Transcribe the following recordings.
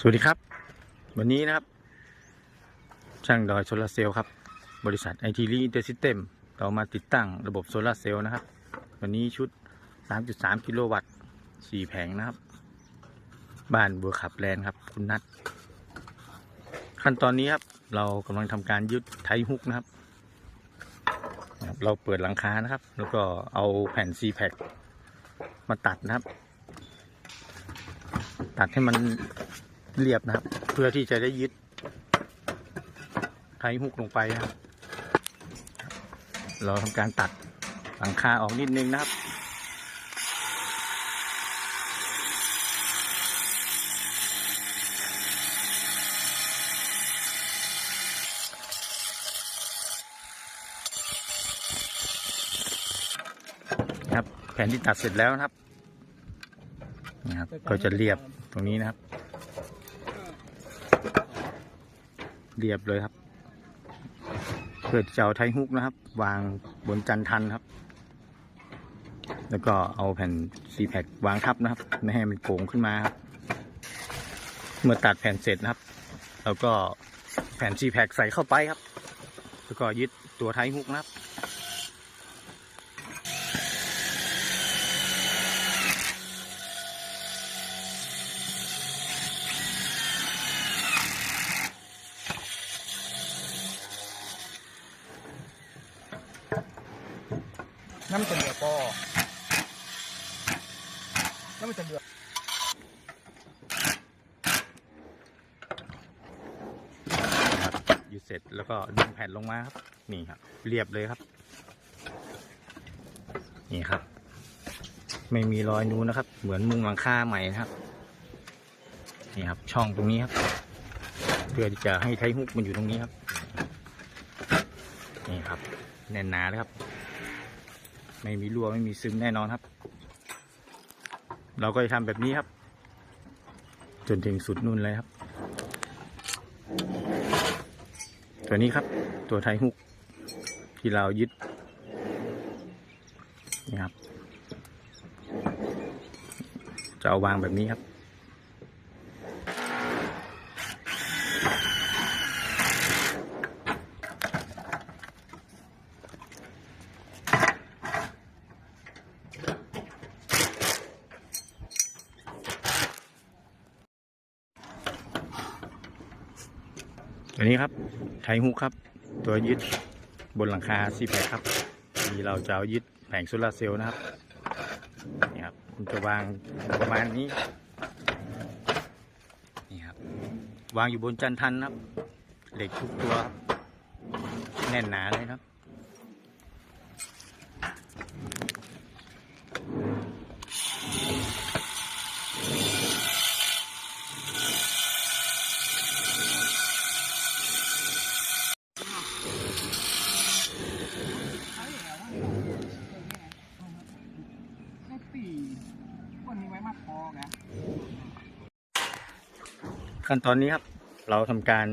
สวัสดีครับ วันนี้นะครับ ช่างดอยโซลาร์เซลล์ครับ บริษัทไอทีลีเตอร์ซิสเต็มเรามาติดตั้งระบบโซลาร์เซลล์นะครับ วันนี้ชุด 3.3 กิโลวัตต์ 4 แผงนะครับ บ้านบัวขับแลนด์ครับ คุณนัทขั้นตอนนี้ครับ เรากำลังทำการยึดไทฮุกนะครับนะครับ เราเปิดหลังคานะครับ แล้วก็เอาแผ่นซีแพคมาตัดนะครับ ตัดให้มัน เรียบนะครับ เพื่อที่จะได้ยึดไทฮุกลงไปนะครับเราทำการตัดหลังคาออกนิดนึงนะครับครับแผ่นที่ตัดเสร็จแล้วนะครับนะครับ ก็จะเรียบตรงนี้นะครับ เรียบเลยครับ เพื่อจะเอาไทฮุกนะครับ วางบนจันทันครับ แล้วก็เอาแผ่นซีแพควางทับนะครับ ไม่ให้มันโก่งขึ้นมาครับ เมื่อตัดแผ่นเสร็จนะครับ แล้วก็แผ่นซีแพคใส่เข้าไปครับ แล้วก็ยึดตัวไทฮุกนะครับ น้ำมันจะเหลือปอน้ำมันจะเหลือยึดเสร็จแล้วก็ดึงแผ่นลงมาครับ นี่ครับ เรียบเลยครับ นี่ครับ ไม่มีรอยนูนนะครับ เหมือนมุงหลังคาใหม่นะครับ นี่ครับ ช่องตรงนี้ครับ เพื่อที่จะให้ไทฮุกมันอยู่ตรงนี้ครับ นี่ครับ แน่นหนาเลยครับ ไม่มีรั่วไม่มีซึมแน่นอนครับ เราก็จะทำแบบนี้ครับ จนถึงสุดนู่นเลยครับ ตัวนี้ครับ ตัวไทยฮุก ที่เรายึดนี่ครับจะเอาวางแบบนี้ครับ ตัวนี้ครับไทฮุกครับ ตัวยึดบนหลังคาซีแพคครับที่เราจะเอายึดแผงโซลาร์เซลล์นะครับนี่ครับคุณจะวางประมาณนี้นี่ครับวางอยู่บนจันทันครับ เหล็กทุกตัว แน่นหนาเลยครับ ไม่ปีวันนี้ไว้มากพอไง ขั้นตอนนี้ครับ เราทำการ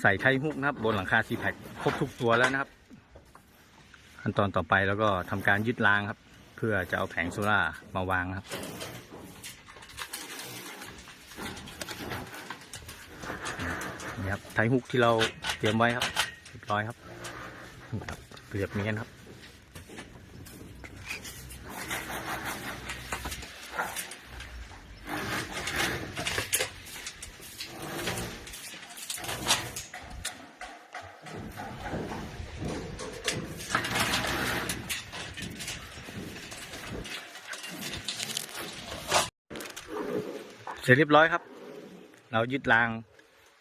ใส่ไทยฮุกนะครับ บนหลังคาซีแพคครบทุกตัวแล้วนะครับ ขั้นตอนต่อไปแล้วก็ทำการยึดรางครับ เพื่อจะเอาแผงโซล่าร์มาวางครับนี่ครับไทยฮุกที่เราเตรียมไว้ครับเรียบร้อยครับนี่ครับเรียบเนียนครับ เสร็จเรียบร้อยครับ เรายึดราง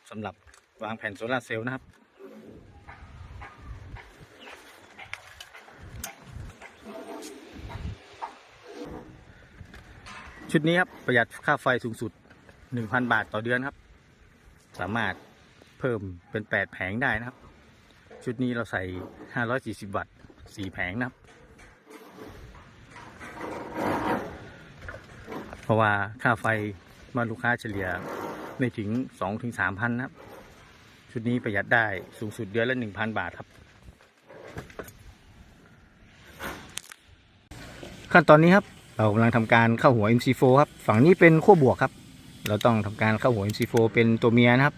สำหรับวางแผ่นโซลาเซลล์นะครับ ชุดนี้ครับประหยัดค่าไฟสูงสุด 1,000 บาทต่อเดือนครับ สามารถเพิ่มเป็น 8 แผงได้นะครับ ชุดนี้เราใส่ 540 วัตต์ 4 แผงนะครับ เพราะว่าค่าไฟ บ้าลูกค้าเฉลี่ยไม่ถึงสองถึงสามพันนะครับ ชุดนี้ประหยัดได้สูงสุดเดือนละหนึ่งพันบาทครับ ขั้นตอนนี้ครับเรากำลังทำการเข้าหัว MC4 ครับ ฝั่งนี้เป็นขั้วบวกครับ เราต้องทำการเข้าหัว MC4 เป็นตัวเมียนะครับ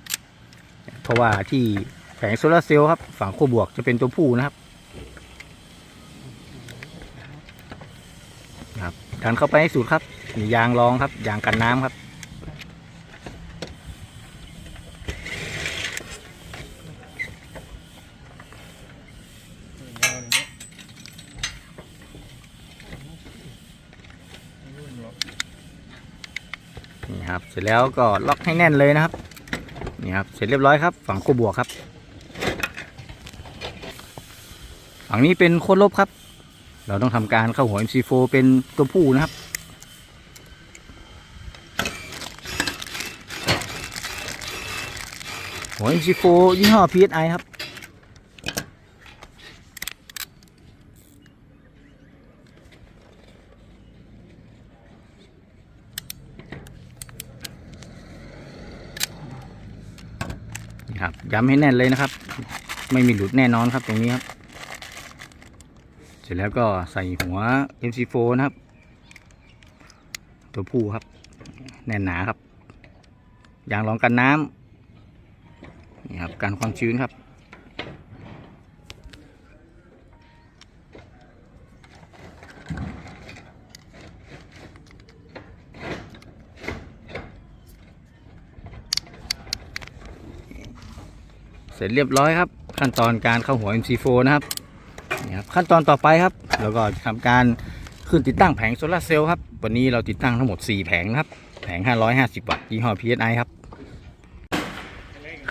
เพราะว่าที่แผงโซลาร์เซลล์ครับ ฝั่งขั้วบวกจะเป็นตัวผู้นะครับครับดันเข้าไปให้สุดครับมียางรองครับ ยางกันน้ำครับ นี่ค เสร็จแล้วก็ล็อกให้แน่นเลยนะครับนี่ครับเสร็จเรียบร้อยครับ ฝั่งคู่บวกครับ ฝั่งนี้เป็นโคตรลบครับ เราต้องทำการเข้าหัว MC4 เป็นตัวผู้นะครับหัว MC4 ยี่ห้อ PSI ครับ ย้ำให้แน่นเลยนะครับ ไม่มีหลุดแน่นอนครับตรงนี้ครับ เสร็จแล้วก็ใส่หัว MC4 นะครับ ตัวผู้ครับ แน่นหนาครับยางรองกันน้ำนี่ครับการความชื้นครับ เสร็จเรียบร้อยครับ ขั้นตอนการเข้าหัว MC4 นะครับนี่ครับขั้นตอนต่อไปครับเราก็จะทำการขึ้นติดตั้งแผงโซลาเซลล์ครับวันนี้เราติดตั้งทั้งหมด 4 แผงนะครับ แผง 550 วัตต์ยี่ห้อ PSI ครับ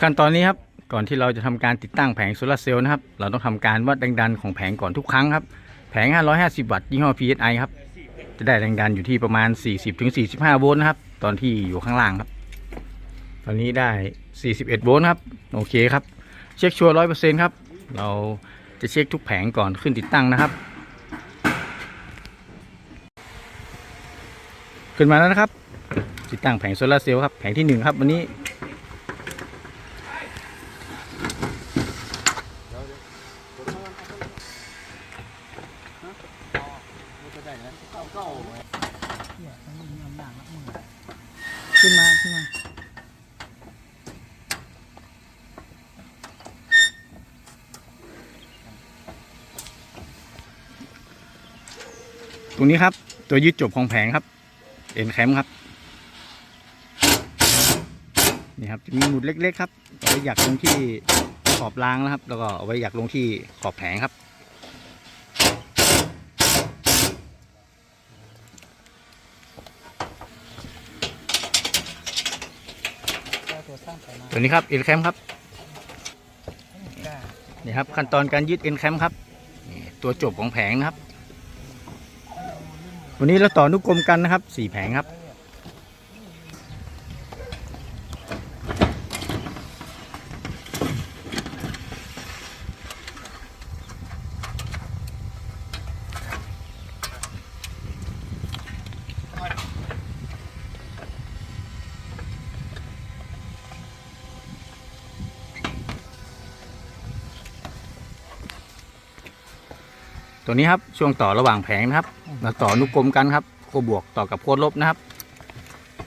ขั้นตอนนี้ครับก่อนที่เราจะทำการติดตั้งแผงโซลาเซลล์นะครับ เราต้องทำการวัดแรงดันของแผงก่อนทุกครั้งครับ แผง 550 วัตต์ยี่ห้อ PSI ครับ จะได้แรงดันอยู่ที่ประมาณ 40-45 โวลต์นะครับ ตอนที่อยู่ข้างล่างครับ ตอนนี้ได้ 41 โวลต์ครับ โอเคครับ เช็คชัวร์ร้อยเปอร์เซ็นต์ครับ เราจะเช็คทุกแผงก่อนขึ้นติดตั้งนะครับ ขึ้นมาแล้วนะครับ ติดตั้งแผงโซลาเซลล์ครับ แผงที่หนึ่งครับ วันนี้ ขึ้นมา ขึ้นมา ตรงนี้ครับ ตัวยึดจบของแผงครับ เอ็นแคมครับ นี่ครับจะมีหมุดเล็กๆครับเอาไว้อยากลงที่ขอบรางนะครับ แล้วก็เอาไว้อยากลงที่ขอบแผงครับ ตัวนี้ครับเอ็นแคมครับนี่ครับขั้นตอนการยึดเอ็นแคมครับนี่ตัวจบของแผงนะครับ วันนี้เราต่อนุกรมกันนะครับสี่แผงครับ ตัวนี้ครับช่วงต่อระหว่างแผงนะครับ เราต่อนุกรมกันครับโคบวกต่อกับโคลบนะครับ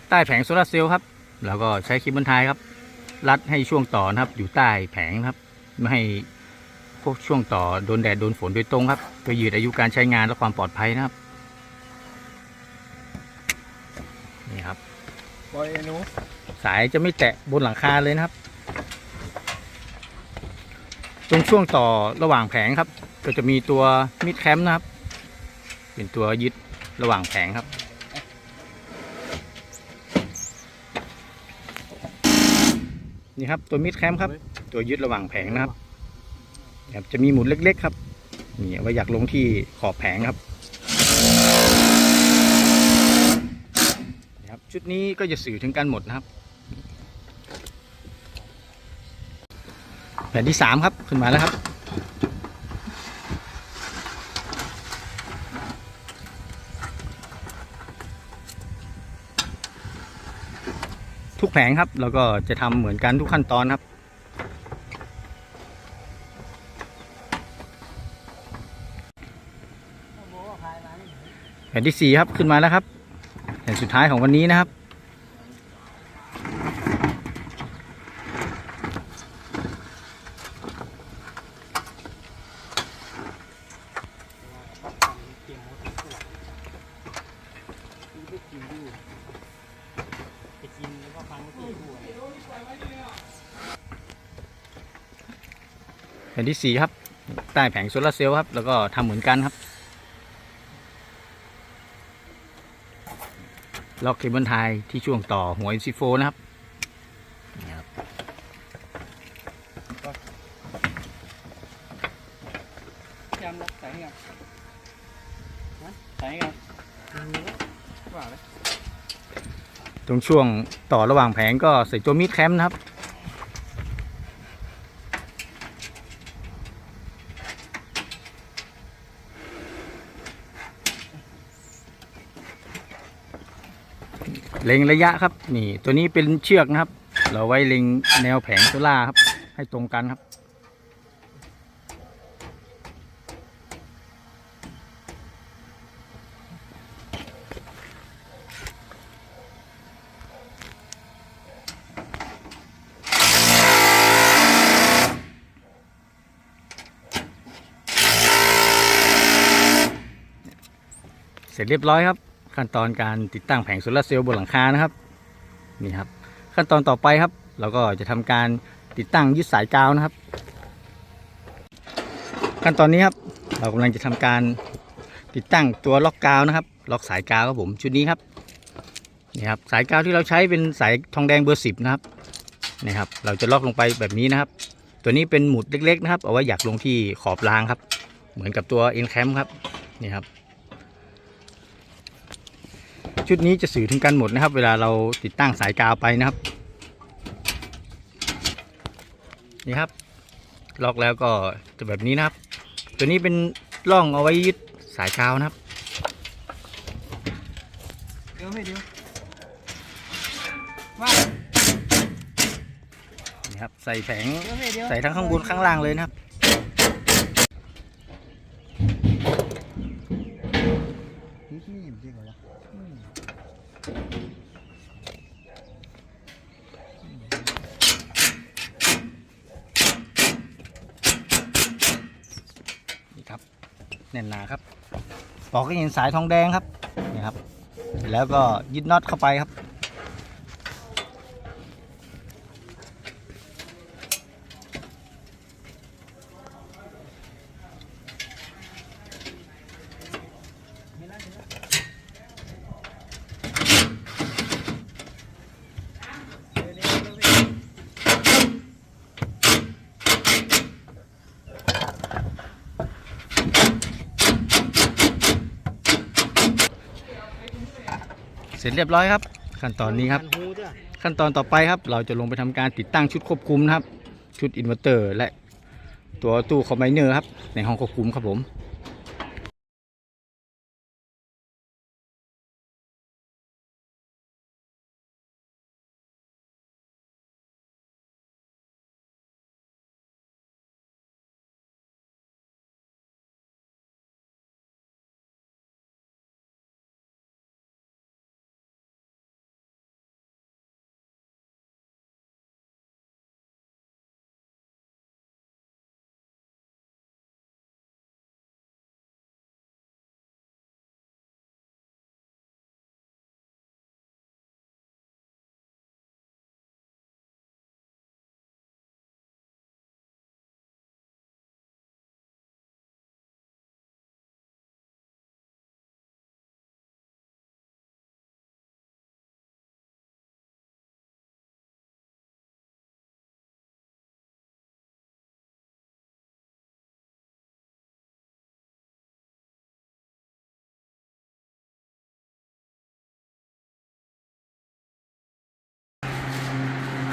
ใต้แผงโซลาร์เซลล์ครับ แล้วก็ใช้คลิปบรรทายครับ รัดให้ช่วงต่อนะครับ อยู่ใต้แผงนะครับ ไม่ให้พวกช่วงต่อโดนแดดโดนฝนโดยตรงครับเพื่อยืดอายุการใช้งานและความปลอดภัยนะครับนี่ครับบอยเอนูสายจะไม่แตะบนหลังคาเลยนะครับ ตรงช่วงต่อระหว่างแผงครับ ก็จะมีตัวมิดแคมป์นะครับ เป็นตัวยึดระหว่างแผงครับ นี่ครับตัวมิดแคมครับ ตัวยึดระหว่างแผงนะครับครับจะมีหมุดเล็ก ๆ ครับนี่ไว้อยากลงที่ขอบแผงครับนะครับ ชุดนี้ก็จะสื่อถึงกันหมดนะครับ แผ่นที่สามครับขึ้นมาแล้วครับ ทุกแผงครับ แล้วก็จะทำเหมือนกันทุกขั้นตอนครับแผ่นที่สี่ครับขึ้นมาแล้วครับแผ่นสุดท้ายของวันนี้นะครับ ผ่นที่สี่ครับ ใต้แผงโซลาร์เซลล์ครับ แล้วก็ทำเหมือนกันครับ ล็อกเคเบิลไทยที่ช่วงต่อหัว MC4 นะครับนี่ครับยำรับใส่ให้กันนะใส่ให้กันว่าเลยตรงช่วงต่อระหว่างแผงก็ใส่ตัวมีดแคมนะครับ เล็งระยะครับ นี่ตัวนี้เป็นเชือกนะครับ เราไว้เล็งแนวแผงโซล่าครับ ให้ตรงกันครับ เสร็จเรียบร้อยครับ ขั้นตอนการติดตั้งแผงโซลาร์เซลล์บนหลังคานะครับนี่ครับ ขั้นตอนต่อไปครับ เราก็จะทำการติดตั้งยึดสายกาวนะครับ ขั้นตอนนี้ครับ เรากำลังจะทำการติดตั้งตัวล็อกกาวนะครับ ล็อกสายกาวครับผมชุดนี้ครับนี่ครับสายกาวที่เราใช้เป็นสายทองแดงเบอร์สิบนะครับนี่ครับ เราจะล็อกลงไปแบบนี้นะครับ ตัวนี้เป็นหมุดเล็กๆนะครับเอาไว้อยากลงที่ขอบรางครับ เหมือนกับตัวเอ็นแคมครับนี่ครับ ชุดนี้จะสื่อถึงกันหมดนะครับ เวลาเราติดตั้งสายกาวไปนะครับ นี่ครับ ล็อกแล้วก็จะแบบนี้นะครับ ตัวนี้เป็นร่องเอาไว้ยึดสายกาวนะครับเดี๋ยวไม่เดี๋ยวว่านี่ครับใส่แผงเดี๋ยวไม่เดี๋ยวใส่ทั้งข้างบนข้างล่างเลยนะครับ นี่ขี้จริงเหรอวะ นี่ครับ แน่นหนาครับปอกก็เห็นสายทองแดงครับนี่ครับ แล้วก็ยึดน็อตเข้าไปครับ เสร็จเรียบร้อยครับ ขั้นตอนนี้ครับ ขั้นตอนต่อไปครับ เราจะลงไปทำการติดตั้งชุดควบคุมนะครับ ชุดอินเวอร์เตอร์ และตัวตู้คอมไบเนอร์ครับ ในห้องควบคุมครับผม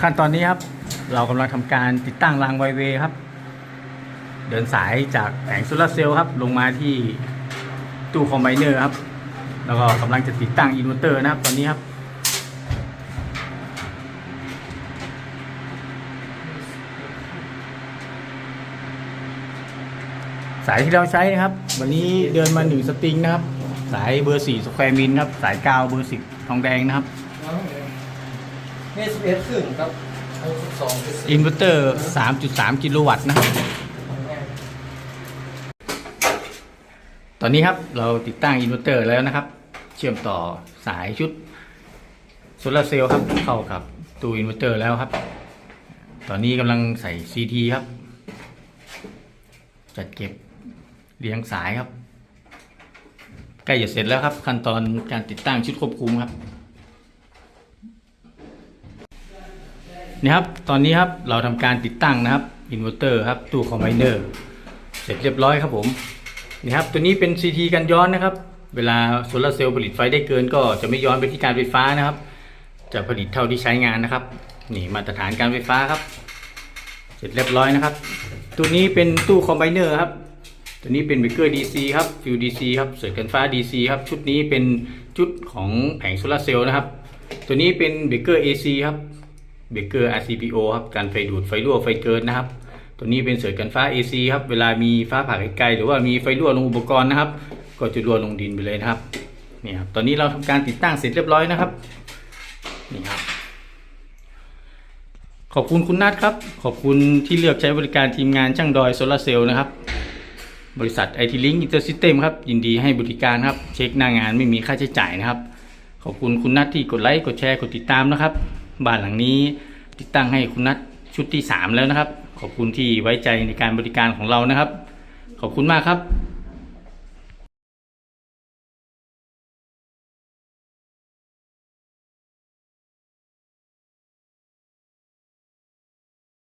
ขั้นตอนนี้ครับ เรากำลังทำการติดตั้งรางไวเวครับ เดินสายจากแผงโซลาร์เซลล์ครับ ลงมาที่ตู้คอมไบเนอร์ครับ แล้วก็กำลังจะติดตั้งอินเวอร์เตอร์นะครับ ตอนนี้ครับ สายที่เราใช้นะครับ วันนี้เดินมาหนึ่งสตริงนะครับ สายเบอร์สี่สแควร์มิลครับ สายกาวเบอร์สิบทองแดงนะครับ เมสเอสครึ่งครับเอาสิบสองเป็นสิบอินเวอร์เตอร์ 3.3 กิโลวัตต์นะ ตอนนี้ครับเราติดตั้งอินเวอร์เตอร์แล้วนะครับ เชื่อมต่อสายชุดโซลาร์เซลล์ครับ เข้ากับตู้อินเวอร์เตอร์แล้วครับ ตอนนี้กำลังใส่ CT ครับ จัดเก็บเรียงสายครับ ใกล้จะเสร็จแล้วครับ ขั้นตอนการติดตั้งชุดควบคุมครับ นี่ครับตอนนี้ครับเราทำการติดตั้งนะครับอินเวอร์เตอร์ครับตู้คอมไบเนอร์เสร็จเรียบร้อยครับผมนี่ครับตัวนี้เป็น CT กันย้อนนะครับ เวลาโซลาร์เซลล์ผลิตไฟได้เกิน ก็จะไม่ย้อนไปที่การไฟฟ้านะครับ จะผลิตเท่าที่ใช้งานนะครับนี่มาตรฐานการไฟฟ้าครับ เสร็จเรียบร้อยนะครับ ตัวนี้เป็นตู้คอมไบเนอร์ครับตัวนี้เป็นเบรกเกอร์ DC ครับฟิว DC ครับเสริมกันฟ้า DC ครับชุดนี้เป็นชุดของแผงโซลาร์เซลล์นะครับ ตัวนี้เป็นเบรกเกอร์ AC ครับ เบรกเกอร์ RCPO ครับการไฟดูดไฟรั่วไฟเกินนะครับ ตัวนี้เป็นเสริกันฟ้า AC ครับเวลามีฟ้าผ่าไกลๆหรือว่ามีไฟรั่วลงอุปกรณ์นะครับ ก็จะรั่วลงดินไปเลยนะครับนี่ครับตอนนี้เราทำการติดตั้งเสร็จเรียบร้อยนะครับนี่ครับ ขอบคุณคุณนัทครับ ขอบคุณที่เลือกใช้บริการทีมงานช่างดอยโซลาเซลล์นะครับ บริษัทไอทีลิงก์อินเตอร์ซิสเต็มครับ ยินดีให้บริการครับ เช็คหน้างานไม่มีค่าใช้จ่ายนะครับ ขอบคุณคุณนัทที่กดไลค์กดแชร์กดติดตามนะครับ บ้านหลังนี้ติดตั้งให้คุณนัทชุดที่ 3 แล้วนะครับ ขอบคุณที่ไว้ใจในการบริการของเรานะครับ ขอบคุณมากครับ